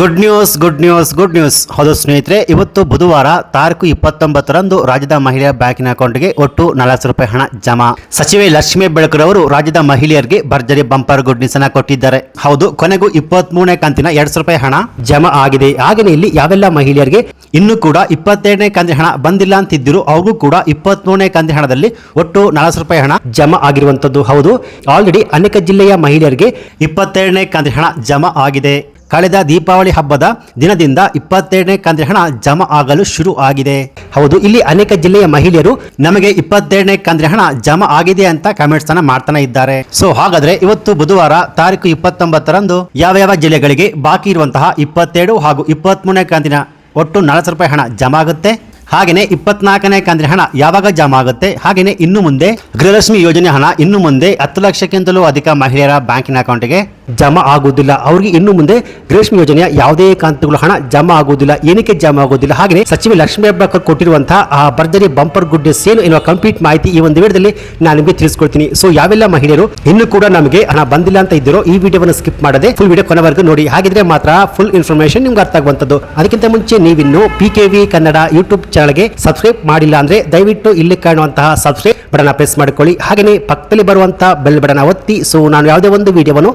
Good news good news good news ಹೌದು ಸ್ನೇಹಿತರೆ, ಇವತ್ತು ಬುಧವಾರ ತಾರೀಕು ಇಪ್ಪತ್ತೊಂಬತ್ತರಂದು ರಾಜ್ಯದ ಮಹಿಳೆಯರ ಬ್ಯಾಂಕಿನ ಅಕೌಂಟ್ಗೆ ಒಟ್ಟು ನಲವತ್ತು ರೂಪಾಯಿ ಹಣ ಜಮಾ. ಸಚಿವೆ ಲಕ್ಷ್ಮೀ ಬೆಳಕರವರು ರಾಜ್ಯದ ಮಹಿಳೆಯರಿಗೆ ಭರ್ಜರಿ ಬಂಪರ್ ಗುಡ್ ನ್ಯೂಸ್ ಅನ್ನ ಕೊಟ್ಟಿದ್ದಾರೆ. ಹೌದು, ಕೊನೆಗೂ ಇಪ್ಪತ್ಮೂರನೇ ಕಂತಿನ ಎರಡ್ ರೂಪಾಯಿ ಹಣ ಜಮಾ ಆಗಿದೆ. ಹಾಗೆಯೇ ಇಲ್ಲಿ ಯಾವೆಲ್ಲ ಮಹಿಳೆಯರಿಗೆ ಇನ್ನೂ ಕೂಡ ಇಪ್ಪತ್ತೆರಡನೇ ಕಂತಿನ ಹಣ ಬಂದಿಲ್ಲ ಅಂತಿದ್ದರು ಅವ್ರಿಗೂ ಕೂಡ ಇಪ್ಪತ್ಮೂರನೇ ಕಂತಿನ ಹಣದಲ್ಲಿ ಒಟ್ಟು ನಲವತ್ತು ರೂಪಾಯಿ ಹಣ ಜಮಾ ಆಗಿರುವಂತದ್ದು. ಹೌದು ಆಲ್ರೆಡಿ ಅನೇಕ ಜಿಲ್ಲೆಯ ಮಹಿಳೆಯರಿಗೆ ಇಪ್ಪತ್ತೆರಡನೇ ಕಂತಿನ ಹಣ ಜಮಾ ಆಗಿದೆ. ಕಳೆದ ದೀಪಾವಳಿ ಹಬ್ಬದ ದಿನದಿಂದ ಇಪ್ಪತ್ತೆರಡನೇ ಕಂತಿನ ಹಣ ಜಮಾ ಆಗಲು ಶುರು ಆಗಿದೆ. ಹೌದು, ಇಲ್ಲಿ ಅನೇಕ ಜಿಲ್ಲೆಯ ಮಹಿಳೆಯರು ನಮಗೆ ಇಪ್ಪತ್ತೆರಡನೇ ಕಂತಿನ ಹಣ ಜಮಾ ಆಗಿದೆ ಅಂತ ಕಮೆಂಟ್ಸ್ ಅನ್ನ ಮಾಡ್ತಾನೆ ಇದ್ದಾರೆ. ಸೊ ಹಾಗಾದ್ರೆ ಇವತ್ತು ಬುಧವಾರ ತಾರೀಕು ಇಪ್ಪತ್ತೊಂಬತ್ತರಂದು ಯಾವ ಯಾವ ಜಿಲ್ಲೆಗಳಿಗೆ ಬಾಕಿ ಇರುವಂತಹ ಇಪ್ಪತ್ತೆರಡು ಹಾಗೂ ಇಪ್ಪತ್ಮೂರನೇ ಕಂತಿನ ಒಟ್ಟು ನಲವತ್ತು ರೂಪಾಯಿ ಹಣ ಜಮಾ ಆಗುತ್ತೆ? ಹಾಗೆಯೇ ಇಪ್ಪತ್ನಾಲ್ಕನೇ ಕಂತಿನ ಹಣ ಯಾವಾಗ ಜಮಾ ಆಗುತ್ತೆ? ಹಾಗೆಯೇ ಇನ್ನು ಮುಂದೆ ಗೃಹಲಕ್ಷ್ಮಿ ಯೋಜನೆ ಹಣ ಇನ್ನು ಮುಂದೆ ಹತ್ತು ಲಕ್ಷಕ್ಕಿಂತಲೂ ಅಧಿಕ ಮಹಿಳೆಯರ ಬ್ಯಾಂಕಿನ ಅಕೌಂಟ್ಗೆ ಜಮಾ ಆಗುವುದಿಲ್ಲ. ಅವರಿಗೆ ಇನ್ನು ಮುಂದೆ ರೇಷ್ಮೆ ಯೋಜನೆಯ ಯಾವುದೇ ಕಾಂತಗಳು ಹಣ ಜಮಾ ಆಗುವುದಿಲ್ಲ. ಏನಕ್ಕೆ ಜಮಾ ಆಗುವುದಿಲ್ಲ? ಹಾಗೆಯೇ ಸಚಿವ ಲಕ್ಷ್ಮೀ ಹೆಬ್ಬಾಳ್ಕರ್ ಕೊಟ್ಟಿರುವಂತಹ, ಆ, ಭರ್ಜರಿ ಬಂಪರ್ ಗುಡ್ ಸೇಲ್ ಎನ್ನುವ ಕಂಪ್ಲೀಟ್ ಮಾಹಿತಿ ಈ ಒಂದು ವಿಡಿಯೋದಲ್ಲಿ ನಾನು ನಿಮಗೆ ತಿಳಿಸ್ಕೊಳ್ತೀನಿ ಸೊ ಯಾವೆಲ್ಲ ಮಹಿಳೆಯರು ಇನ್ನು ಕೂಡ ನಮಗೆ ಹಣ ಬಂದಿಲ್ಲ ಅಂತ ಇದ್ದಿರೋ ಈ ವಿಡಿಯೋವನ್ನು ಸ್ಕಿಪ್ ಮಾಡದೆ ಫುಲ್ ವಿಡಿಯೋ ಕೊನೆವರೆಗೂ ನೋಡಿ. ಹಾಗಿದ್ರೆ ಮಾತ್ರ ಫುಲ್ ಇನ್ಫಾರ್ಮೇಶನ್ ನಿಮ್ಗೆ ಅರ್ಥ ಆಗುವಂತದ್ದು ಅದಕ್ಕಿಂತ ಮುಂಚೆ ನೀವಿನ್ನು P K V Kannada YouTube ಚಾನಲ್ಗೆ ಸಬ್ಸ್ಕ್ರೈಬ್ ಮಾಡಿಲ್ಲ ಅಂದ್ರೆ ದಯವಿಟ್ಟು ಇಲ್ಲಿ ಕಾಣುವಂತಹ ಸಬ್ಸ್ಕ್ರೈಬ್ ಬಟನ್ ಪ್ರೆಸ್ ಮಾಡಿಕೊಳ್ಳಿ. ಹಾಗೆಯೇ ಪಕ್ಕದಲ್ಲಿ ಬರುವಂತಹ ಬೆಲ್ ಬಟನ್ ಒತ್ತಿ. ಸೊ ನಾನು ಯಾವುದೇ ಒಂದು ವಿಡಿಯೋವನ್ನು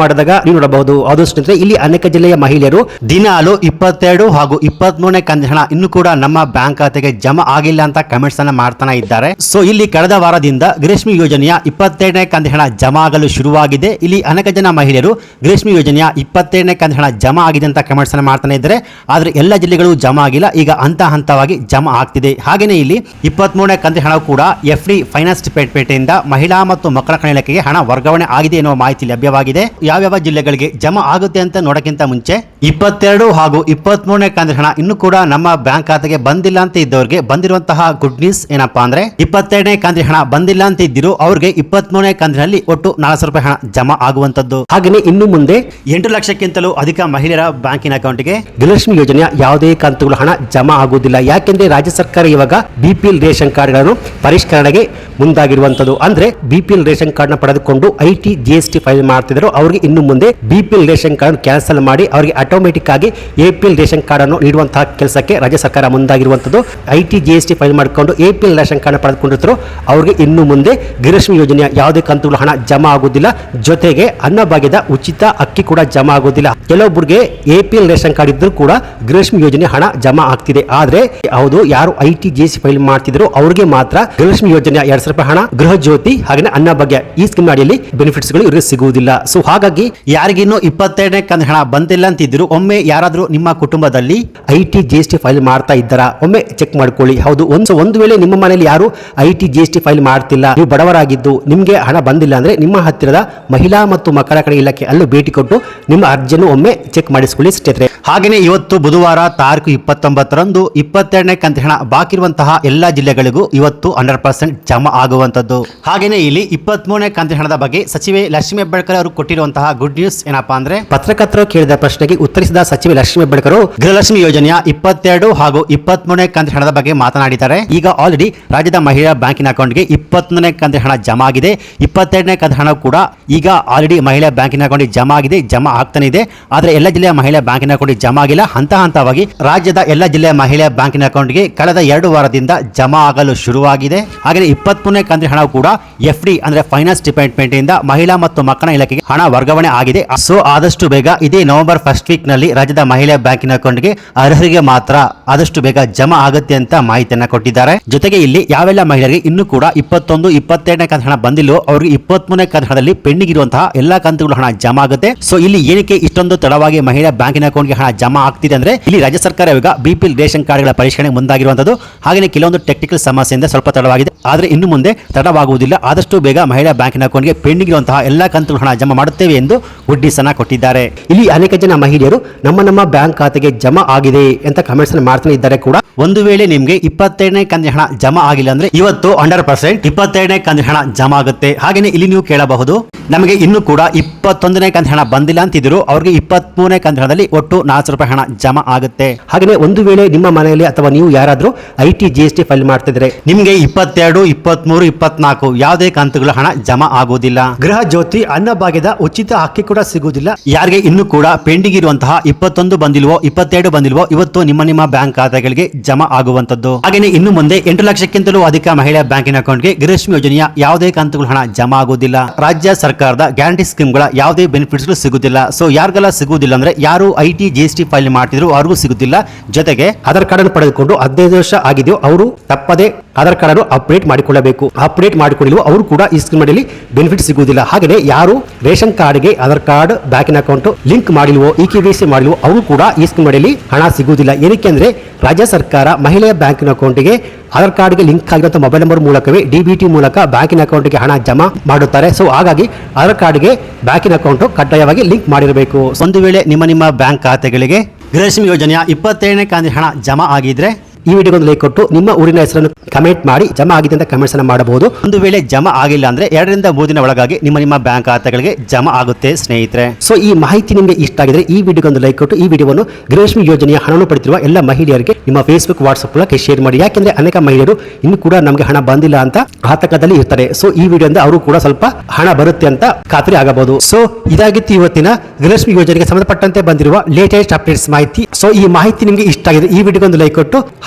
ಮಾಡಿದಾಗ ನೀವು ನೋಡಬಹುದು. ಆದಷ್ಟು ಇಲ್ಲಿ ಅನೇಕ ಜಿಲ್ಲೆಯ ಮಹಿಳೆಯರು ದಿನಾಲು ಇಪ್ಪತ್ತೆರಡು ಹಾಗೂ ಇಪ್ಪತ್ಮೂರನೇ ಕಂದ ಹಣ ಇನ್ನು ಕೂಡ ನಮ್ಮ ಬ್ಯಾಂಕ್ ಖಾತೆಗೆ ಜಮಾ ಆಗಿಲ್ಲ ಅಂತ ಕಮೆಂಟ್ಸ್ ಅನ್ನ ಮಾಡ್ತಾನೆ ಇದ್ದಾರೆ. ಸೊ ಇಲ್ಲಿ ಕಳೆದ ವಾರದಿಂದ ಗ್ರೀಷ್ಮಿ ಯೋಜನೆಯ ಇಪ್ಪತ್ತೆರಡನೇ ಕಂತಿನ ಹಣ ಜಮಾ ಆಗಲು ಶುರುವಾಗಿದೆ. ಇಲ್ಲಿ ಅನೇಕ ಜನ ಮಹಿಳೆಯರು ಗ್ರೀಷ್ಮಿ ಯೋಜನೆಯ ಇಪ್ಪತ್ತೆರಡನೇ ಕಂದ ಹಣ ಜಮಾ ಆಗಿದೆ ಅಂತ ಕಮೆಂಟ್ಸ್ ಅನ್ನ ಮಾಡ್ತಾನೆ ಇದ್ದಾರೆ. ಆದ್ರೆ ಎಲ್ಲ ಜಿಲ್ಲೆಗಳು ಜಮಾ ಆಗಿಲ್ಲ. ಈಗ ಹಂತ ಹಂತವಾಗಿ ಜಮಾ ಆಗ್ತಿದೆ. ಹಾಗೇನೇ ಇಲ್ಲಿ ಇಪ್ಪತ್ಮೂರನೇ ಕಂತಿನ ಹಣ ಕೂಡ ಎಫ್ ಡಿ ಫೈನಾನ್ಸ್ ಪೇಟೆಯಿಂದ ಮಹಿಳಾ ಮತ್ತು ಮಕ್ಕಳ ಕಣ ಇಲಾಖೆಗೆ ಹಣ ವರ್ಗಾವಣೆ ಆಗಿದೆ ಎನ್ನುವ ಮಾಹಿತಿ ಲಭ್ಯವಾಗಿದೆ. ಯಾವ್ಯಾವ ಜಿಲ್ಲೆಗಳಿಗೆ ಜಮಾ ಆಗುತ್ತೆ ಅಂತ ನೋಡೋಕ್ಕಿಂತ ಮುಂಚೆ ಇಪ್ಪತ್ತೆರಡು ಹಾಗೂ ಇಪ್ಪತ್ಮೂರನೇ ಕಂತಿನ ಹಣ ಇನ್ನು ಕೂಡ ನಮ್ಮ ಬ್ಯಾಂಕ್ ಖಾತೆಗೆ ಬಂದಿಲ್ಲ ಅಂತ ಇದ್ದವರಿಗೆ ಬಂದಿರುವಂತಹ ಗುಡ್ ನ್ಯೂಸ್ ಏನಪ್ಪಾ ಅಂದ್ರೆ ಇಪ್ಪತ್ತೆರಡನೇ ಕಂತಿನ ಹಣ ಬಂದಿಲ್ಲ ಅಂತ ಇದ್ದಿರು ಅವ್ರಿಗೆ ಇಪ್ಪತ್ಮೂರನೇ ಕಂತಿನಲ್ಲಿ ಒಟ್ಟು ನಾಲ್ಕು ರೂಪಾಯಿ ಹಣ ಜಮಾ ಆಗುವಂತದ್ದು ಹಾಗೆಯೇ ಇನ್ನು ಮುಂದೆ ಎಂಟು ಲಕ್ಷಕ್ಕಿಂತಲೂ ಅಧಿಕ ಮಹಿಳೆಯರ ಬ್ಯಾಂಕಿನ ಅಕೌಂಟ್ಗೆ ಗೃಹಲಕ್ಷ್ಮಿ ಯೋಜನೆಯ ಯಾವುದೇ ಕಂತುಗಳ ಹಣ ಜಮಾ ಆಗುವುದಿಲ್ಲ. ಯಾಕೆಂದ್ರೆ ರಾಜ್ಯ ಸರ್ಕಾರ ಇವಾಗ ಬಿಪಿಎಲ್ ರೇಷನ್ ಕಾರ್ಡ್ಗಳನ್ನು ಪರಿಷ್ಕರಣೆಗೆ ಮುಂದಾಗಿರುವಂತದ್ದು ಅಂದ್ರೆ ಬಿಪಿಎಲ್ ರೇಷನ್ ಕಾರ್ಡ್ನ ಪಡೆದುಕೊಂಡು ಐಟಿ, ಜಿಎಸ್ಟಿ ಫೈಲ್ ಮಾಡ್ತಿದ್ರು. ಅವರಿಗೆ ಇನ್ನು ಮುಂದೆ ಬಿಪಿಎಲ್ ರೇಷನ್ ಕಾರ್ಡ್ ಕ್ಯಾನ್ಸಲ್ ಮಾಡಿ ಅವರಿಗೆ ಆಟೋಮೆಟಿಕ್ ಆಗಿ ಎಪಿಎಲ್ ರೇಷನ್ ಕಾರ್ಡ್ ಅನ್ನು ನೀಡುವಂತಹ ಕೆಲಸಕ್ಕೆ ರಾಜ್ಯ ಸರ್ಕಾರ ಮುಂದಾಗಿರುವಂತದ್ದು I T G S T file ಮಾಡಿಕೊಂಡು ಎಪಿಎಲ್ ರೇಷನ್ ಕಾರ್ಡ್ ಪಡೆದುಕೊಂಡಿರ್ತಾರೋ ಅವರಿಗೆ ಇನ್ನು ಮುಂದೆ ಗೃಹಲಕ್ಷ್ಮಿ ಯೋಜನೆಯ ಯಾವುದೇ ಕಂತುಗಳು ಹಣ ಜಮಾ ಆಗುವುದಿಲ್ಲ ಜೊತೆಗೆ ಅನ್ನಭಾಗ್ಯದ ಉಚಿತ ಅಕ್ಕಿ ಕೂಡ ಜಮಾ ಆಗುವುದಿಲ್ಲ ಕೆಲವೊಬ್ಬರಿಗೆ ಎಪಿಎಲ್ ರೇಷನ್ ಕಾರ್ಡ್ ಇದ್ರೂ ಕೂಡ ಗೃಹಲಕ್ಷ್ಮಿ ಯೋಜನೆ ಹಣ ಜಮಾ ಆಗ್ತಿದೆ. ಆದ್ರೆ ಹೌದು, ಯಾರು I T G S file ಮಾಡ್ತಿದ್ರು ಅವರಿಗೆ ಮಾತ್ರ ಗೃಹಲಕ್ಷ್ಮಿ ಯೋಜನೆಯ ಎರಡ್ ಸಾವಿರ ರೂಪಾಯಿ ಹಣ ಗೃಹ ಜ್ಯೋತಿ ಹಾಗೆ ಅನ್ನಭಾಗ್ಯ ಈ ಸ್ಕೀಮ್ ಅಡಿಯಲ್ಲಿ ಬೆನಿಫಿಟ್ಸ್ಗಳು ಇವರಿಗೆ ಸಿಗುವುದಿಲ್ಲ. ಸೊ ಹಾಗಾಗಿ ಯಾರಿಗಿನ್ನೂ ಇಪ್ಪತ್ತೆರಡನೇ ಕಂದ ಹಣ ಬಂದಿಲ್ಲ ಅಂತಿದ್ರು ಒಮ್ಮೆ ಯಾರಾದರೂ ನಿಮ್ಮ ಕುಟುಂಬದಲ್ಲಿ I T G S T file ಮಾಡ್ತಾ ಇದ್ದಾರಾ? ಒಮ್ಮೆ ಚೆಕ್ ಮಾಡ್ಕೊಳ್ಳಿ. ಹೌದು, ಒಂದು ಒಂದು ವೇಳೆ ನಿಮ್ಮ ಮನೆಯಲ್ಲಿ ಯಾರು I T G S T file ಮಾಡ್ತಿಲ್ಲ. ನೀವು ಬಡವರಾಗಿದ್ದು ನಿಮಗೆ ಹಣ ಬಂದಿಲ್ಲ ಅಂದ್ರೆ ನಿಮ್ಮ ಹತ್ತಿರದ ಮಹಿಳಾ ಮತ್ತು ಮಕ್ಕಳ ಕಡೆ ಇಲಾಖೆ ಅಲ್ಲೂ ಭೇಟಿ ಕೊಟ್ಟು ನಿಮ್ಮ ಅರ್ಜಿಯನ್ನು ಒಮ್ಮೆ ಚೆಕ್ ಮಾಡಿಸಿಕೊಳ್ಳಿ ಸ್ನೇಹಿತರೆ ಹಾಗೆಯೇ ಇವತ್ತು ಬುಧವಾರ ತಾರೀಕು ಇಪ್ಪತ್ತೊಂಬತ್ತರಂದು ಇಪ್ಪತ್ತೆರಡನೇ ಕಂತಿನ ಹಣ ಬಾಕಿ ಇರುವಂತಹ ಎಲ್ಲಾ ಜಿಲ್ಲೆಗಳಿಗೂ ಇವತ್ತು ಹಂಡ್ರೆಡ್ ಪರ್ಸೆಂಟ್ ಜಮಾ ಆಗುವಂತದ್ದು ಹಾಗೆಯೇ ಇಲ್ಲಿ ಇಪ್ಪತ್ಮೂರನೇ ಕಂತಿನ ಹಣದ ಬಗ್ಗೆ ಸಚಿವೆ ಲಕ್ಷ್ಮೀ ಹೆಬ್ಬಾಳ್ಕರ್ ಅವರು ಕೊಟ್ಟಿರುವಂತಹ ಗುಡ್ ನ್ಯೂಸ್ ಏನಪ್ಪಾ ಅಂದ್ರೆ ಪತ್ರಕರ್ತರು ಕೇಳಿದ ಪ್ರಶ್ನೆಗೆ ಉತ್ತರಿಸಿದ ಸಚಿವೆ ಲಕ್ಷ್ಮೀ ಹೆಬ್ಬಾಳ್ಕರ್ ಗೃಹಲಕ್ಷ್ಮಿ ಯೋಜನೆಯ ಇಪ್ಪತ್ತೆರಡು ಹಾಗೂ ಇಪ್ಪತ್ಮೂರನೇ ಕಂತಿನ ಹಣದ ಬಗ್ಗೆ ಮಾತನಾಡಿದ್ದಾರೆ. ಈಗ ಆಲ್ರೆಡಿ ರಾಜ್ಯದ ಮಹಿಳಾ ಬ್ಯಾಂಕಿನ ಅಕೌಂಟ್ಗೆ ಇಪ್ಪತ್ತೊಂದನೇ ಕಂತಿನ ಹಣ ಜಮಾ ಆಗಿದೆ. ಇಪ್ಪತ್ತೆರಡನೇ ಕಂತಿನ ಹಣ ಕೂಡ ಈಗ ಆಲ್ರೆಡಿ ಮಹಿಳಾ ಬ್ಯಾಂಕಿನ ಅಕೌಂಟ್ಗೆ ಜಮಾ ಆಗಿದೆ ಜಮಾ ಆಗ್ತಾನೆ ಇದೆ. ಆದರೆ ಎಲ್ಲ ಜಿಲ್ಲೆಯ ಮಹಿಳಾ ಬ್ಯಾಂಕಿನ ಅಕೌಂಟ್ಗೆ ಜಮಾ ಆಗಿಲ್ಲ. ಹಂತ ಹಂತವಾಗಿ ರಾಜ್ಯದ ಎಲ್ಲ ಜಿಲ್ಲೆಯ ಮಹಿಳೆಯ ಬ್ಯಾಂಕಿನ ಅಕೌಂಟ್ಗೆ ಕಳೆದ ಎರಡು ವಾರದಿಂದ ಜಮಾ ಆಗಲು ಶುರುವಾಗಿದೆ. ಹಾಗೆ ಇಪ್ಪತ್ಮೂರನೇ ಕಂತಿನ ಹಣ ಕೂಡ ಎಫ್ ಡಿ ಅಂದ್ರೆ ಫೈನಾನ್ಸ್ ಡಿಪಾರ್ಟ್ಮೆಂಟ್ ಇಂದ ಮಹಿಳಾ ಮತ್ತು ಮಕ್ಕಳ ಇಲಾಖೆಗೆ ಹಣ ವರ್ಗಾವಣೆ ಆಗಿದೆ. ಸೊ ಆದಷ್ಟು ಬೇಗ ಇದೇ ನವೆಂಬರ್ ಫಸ್ಟ್ ವೀಕ್ನಲ್ಲಿ ರಾಜ್ಯದ ಮಹಿಳೆಯ ಬ್ಯಾಂಕಿನ ಅಕೌಂಟ್ಗೆ ಅರ್ಹರಿಗೆ ಮಾತ್ರ ಆದಷ್ಟು ಬೇಗ ಜಮಾ ಆಗುತ್ತೆ ಅಂತ ಮಾಹಿತಿಯನ್ನ ಕೊಟ್ಟಿದ್ದಾರೆ. ಜೊತೆಗೆ ಇಲ್ಲಿ ಯಾವೆಲ್ಲ ಮಹಿಳೆಯರಿಗೆ ಇನ್ನೂ ಕೂಡ ಇಪ್ಪತ್ತೊಂದು, ಇಪ್ಪತ್ತೆರಡನೇ ಕಂತ ಹಣ ಬಂದಿಲ್ಲೋ ಅವರಿಗೆ ಇಪ್ಪತ್ಮೂರನೇ ಕಂತ ಹಣದಲ್ಲಿ ಪೆಂಡಿಂಗ್ ಇರುವಂತಹ ಎಲ್ಲಾ ಕಂತುಗಳು ಹಣ ಜಮಾ ಆಗುತ್ತೆ. ಸೊ ಇಲ್ಲಿ ಏನಕ್ಕೆ ಇಷ್ಟೊಂದು ತಡವಾಗಿ ಮಹಿಳಾ ಬ್ಯಾಂಕಿನ ಅಕೌಂಟ್ಗೆ ಹಣ ಜಮಾ ಆಗ್ತಿದೆ ಅಂದ್ರೆ ಇಲ್ಲಿ ರಾಜ್ಯ ಸರ್ಕಾರ ಇವಾಗ ಬಿಪಿಎಲ್ ರೇಷನ್ ಕಾರ್ಡ್ಗಳ ಪರಿಷ್ಕರಣೆ ಮುಂದಾಗಿರುವಂತದ್ದು. ಹಾಗೆ ಕೆಲವೊಂದು ಟೆಕ್ನಿಕಲ್ ಸಮಸ್ಯೆಯಿಂದ ಸ್ವಲ್ಪ ತಡವಾಗಿದೆ. ಆದ್ರೆ ಇನ್ನು ಮುಂದೆ ತಡವಾಗುವುದಿಲ್ಲ. ಆದಷ್ಟು ಬೇಗ ಮಹಿಳಾ ಬ್ಯಾಂಕಿನ ಅಕೌಂಟ್ಗೆ ಪೆಂಡಿಂಗ್ ಇರುವಂತಹ ಎಲ್ಲಾ ಕಂತುಗಳ ಹಣ ಜಮಾ ಮಾಡುತ್ತೇವೆ ಎಂದು ಗುಡ್ಡಿಸ್ ಅನ್ನ ಕೊಟ್ಟಿದ್ದಾರೆ. ಇಲ್ಲಿ ಅನೇಕ ಜನ ಮಹಿಳೆಯರು ನಮ್ಮ ನಮ್ಮ ಬ್ಯಾಂಕ್ ಖಾತೆಗೆ ಜಮಾ ಆಗಿದೆ ಅಂತ ಕಮೆಂಟ್ಸ್ ಮಾಡ್ತಾನೆ ಇದ್ದಾರೆ ಕೂಡ. ಒಂದು ವೇಳೆ ನಿಮ್ಗೆ ಇಪ್ಪತ್ತೆರಡನೇ ಕಂತಿನ ಹಣ ಜಮಾ ಆಗಿಲ್ಲ ಅಂದ್ರೆ ಇವತ್ತು ಹಂಡ್ರೆಡ್ ಪರ್ಸೆಂಟ್ ಇಪ್ಪತ್ತೆರಡನೇ ಕಂತಿನ ಹಣ ಜಮಾ ಆಗುತ್ತೆ. ಹಾಗೇನೆ ಇಲ್ಲಿ ನೀವು ಕೇಳಬಹುದು. ನಮಗೆ ಇನ್ನು ಕೂಡ ಇಪ್ಪತ್ತೊಂದನೇ ಕಂತ ಹಣ ಬಂದಿಲ್ಲ ಅಂತಿದ್ರು ಅವ್ರಿಗೆ ಇಪ್ಪತ್ಮೂರನೇ ಕಂತ ಹಣದಲ್ಲಿ ಒಟ್ಟು ನಾಲ್ಕು ರೂಪಾಯಿ ಹಣ ಜಮಾ ಆಗುತ್ತೆ. ಹಾಗೆಯೇ ಒಂದು ವೇಳೆ ನಿಮ್ಮ ಮನೆಯಲ್ಲಿ ಅಥವಾ ನೀವು ಯಾರಾದರೂ I T G S T file ಮಾಡ್ತಿದ್ರೆ ನಿಮಗೆ ಇಪ್ಪತ್ತೆರಡು ಇಪ್ಪತ್ಮೂರು ಇಪ್ಪತ್ನಾಲ್ಕು ಯಾವುದೇ ಕಂತುಗಳ ಹಣ ಜಮಾ ಆಗುವುದಿಲ್ಲ. ಗೃಹ ಜ್ಯೋತಿ ಅನ್ನಭಾಗ್ಯದ ಉಚಿತ ಅಕ್ಕಿ ಕೂಡ ಸಿಗುವುದಿಲ್ಲ. ಯಾರಿಗೆ ಇನ್ನೂ ಕೂಡ ಪೆಂಡಿಂಗ್ ಇರುವಂತಹ ಇಪ್ಪತ್ತೊಂದು ಬಂದಿಲ್ವೋ ಇಪ್ಪತ್ತೆರಡು ಬಂದಿಲ್ವೋ ಇವತ್ತು ನಿಮ್ಮ ನಿಮ್ಮ ಬ್ಯಾಂಕ್ ಖಾತೆಗಳಿಗೆ ಜಮಾ ಆಗುವಂತದ್ದು ಹಾಗೆಯೇ ಇನ್ನು ಮುಂದೆ ಎಂಟು ಲಕ್ಷಕ್ಕಿಂತಲೂ ಅಧಿಕ ಮಹಿಳಾ ಬ್ಯಾಂಕಿನ ಅಕೌಂಟ್ಗೆ ಗೃಹಲಕ್ಷ್ಮಿ ಯೋಜನೆಯ ಯಾವುದೇ ಕಂತುಗಳ ಹಣ ಜಮಾ ಆಗುವುದಿಲ್ಲ. ರಾಜ್ಯ ಸರ್ಕಾರದ ಗ್ಯಾರಂಟಿ ಸ್ಕೀಮ್ಗಳ ಯಾವುದೇ ಬೆನಿಫಿಟ್ಸ್ಗಳು ಸಿಗುದಿಲ್ಲ ಸೊ ಯಾರಿಗೆಲ್ಲ ಸಿಗುವುದಿಲ್ಲ ಅಂದ್ರೆ ಯಾರು I T, G S T file ಮಾಡ್ತಿದ್ರು ಅವ್ರಿಗೂ ಸಿಗುದಿಲ್ಲ. ಜೊತೆಗೆ ಆಧಾರ್ ಕಾರ್ಡ್ ಅನ್ನು ಪಡೆದುಕೊಂಡು ಹದಿನೈದು ವರ್ಷ ಆಗಿದೆಯೋ ಅವರು ತಪ್ಪದೆ ಆಧಾರ್ ಕಾರ್ಡ್ ಅನ್ನು ಅಪ್ಡೇಟ್ ಮಾಡಿಕೊಳ್ಳಬೇಕು. ಅಪ್ಡೇಟ್ ಮಾಡಿಕೊಂಡಿಲ್ಲ ಅವರು ಕೂಡ ಈ ಸ್ಕೀಮ್ ಅಡಿಯಲ್ಲಿ ಬೆನಿಫಿಟ್ ಸಿಗುವುದಿಲ್ಲ. ಹಾಗೆಯೇ ಯಾರು ರೇಷನ್ ಕಾರ್ಡ್ಗೆ ಆಧಾರ್ ಕಾರ್ಡ್, ಬ್ಯಾಂಕಿನ ಅಕೌಂಟ್ ಲಿಂಕ್ ಮಾಡಿಲ್ವೋ, ಇ ಕೆ ಸಿ ಮಾಡಿಲ್ವೋ ಅವರು ಕೂಡ ಈ ಸ್ಕೀಮ್ ಅಡಿಯಲ್ಲಿ ಹಣ ಸಿಗುವುದಿಲ್ಲ. ಏನಕ್ಕೆ ಅಂದ್ರೆ ರಾಜ್ಯ ಸರ್ಕಾರ ಮಹಿಳೆಯ ಬ್ಯಾಂಕಿನ ಅಕೌಂಟ್ಗೆ ಆಧಾರ್ ಕಾರ್ಡ್ಗೆ ಲಿಂಕ್ ಆಗಿರುವಂತಹ ಮೊಬೈಲ್ ನಂಬರ್ ಮೂಲಕವೇ ಡಿ ಬಿ ಟಿ ಮೂಲಕ ಬ್ಯಾಂಕಿನ ಅಕೌಂಟ್ಗೆ ಹಣ ಜಮಾ ಮಾಡುತ್ತಾರೆ. ಸೊ ಹಾಗಾಗಿ ಆಧಾರ್ ಕಾರ್ಡ್ಗೆ ಬ್ಯಾಂಕಿನ ಅಕೌಂಟ್ ಕಡ್ಡಾಯವಾಗಿ ಲಿಂಕ್ ಮಾಡಿರಬೇಕು. ಒಂದು ವೇಳೆ ನಿಮ್ಮ ನಿಮ್ಮ ಬ್ಯಾಂಕ್ ಖಾತೆಗಳಿಗೆ ಗೃಹಲಕ್ಷ್ಮಿ ಯೋಜನೆಯ ಇಪ್ಪತ್ತೇಳನೇ ಕಾಂತಿ ಹಣ ಜಮಾ ಆಗಿದ್ರೆ ಈ ವಿಡಿಯೋಗೊಂದು ಲೈಕ್ ಕೊಟ್ಟು ನಿಮ್ಮ ಊರಿನ ಹೆಸರನ್ನು ಕಮೆಂಟ್ ಮಾಡಿ, ಜಮಾ ಆಗಿದೆ ಅಂತ ಕಮೆಂಟ್ಸ್ ಅನ್ನು ಮಾಡಬಹುದು. ಒಂದು ವೇಳೆ ಜಮಾ ಆಗಿಲ್ಲ ಅಂದ್ರೆ ಎರಡರಿಂದ ಮೂರು ದಿನ ಒಳಗಾಗಿ ನಿಮ್ಮ ನಿಮ್ಮ ಬ್ಯಾಂಕ್ ಖಾತೆಗಳಿಗೆ ಜಮಾ ಆಗುತ್ತೆ, ಸ್ನೇಹಿತರೆ. ಸೊ ಈ ಮಾಹಿತಿ ನಿಮಗೆ ಇಷ್ಟ ಆಗಿದ್ರೆ ಈ ವಿಡಿಯೋಗೊಂದು ಲೈಕ್ ಕೊಟ್ಟು ಈ ವಿಡಿಯೋವನ್ನು ಗೃಹಲಕ್ಷ್ಮಿ ಯೋಜನೆಯ ಹಣವನ್ನು ಪಡೆದಿರುವ ಎಲ್ಲ ಮಹಿಳೆಯರಿಗೆ ನಿಮ್ಮ ಫೇಸ್ಬುಕ್ ವಾಟ್ಸ್ಆಪ್ ಮೂಲಕ ಶೇರ್ ಮಾಡಿ. ಯಾಕೆಂದ್ರೆ ಅನೇಕ ಮಹಿಳೆಯರು ಇನ್ನು ಕೂಡ ನಮಗೆ ಹಣ ಬಂದಿಲ್ಲ ಅಂತ ಆತಂಕದಲ್ಲಿ ಇರ್ತಾರೆ. ಸೊ ಈ ವಿಡಿಯೋದಿಂದ ಅವರು ಕೂಡ ಸ್ವಲ್ಪ ಹಣ ಬರುತ್ತೆ ಅಂತ ಖಾತ್ರಿ ಆಗಬಹುದು. ಸೊ ಇದಾಗಿತ್ತು ಇವತ್ತಿನ ಗೃಹಲಕ್ಷ್ಮಿ ಯೋಜನೆಗೆ ಸಂಬಂಧಪಟ್ಟಂತೆ ಬಂದಿರುವ ಲೇಟೆಸ್ಟ್ ಅಪ್ಡೇಟ್ಸ್ ಮಾಹಿತಿ. ಸೊ ಈ ಮಾಹಿತಿ ನಿಮಗೆ ಇಷ್ಟ ಆಗಿದೆ ಈ ವಿಡಿಯೋಗೊಂದು ಲೈಕ್ ಕೊಟ್ಟು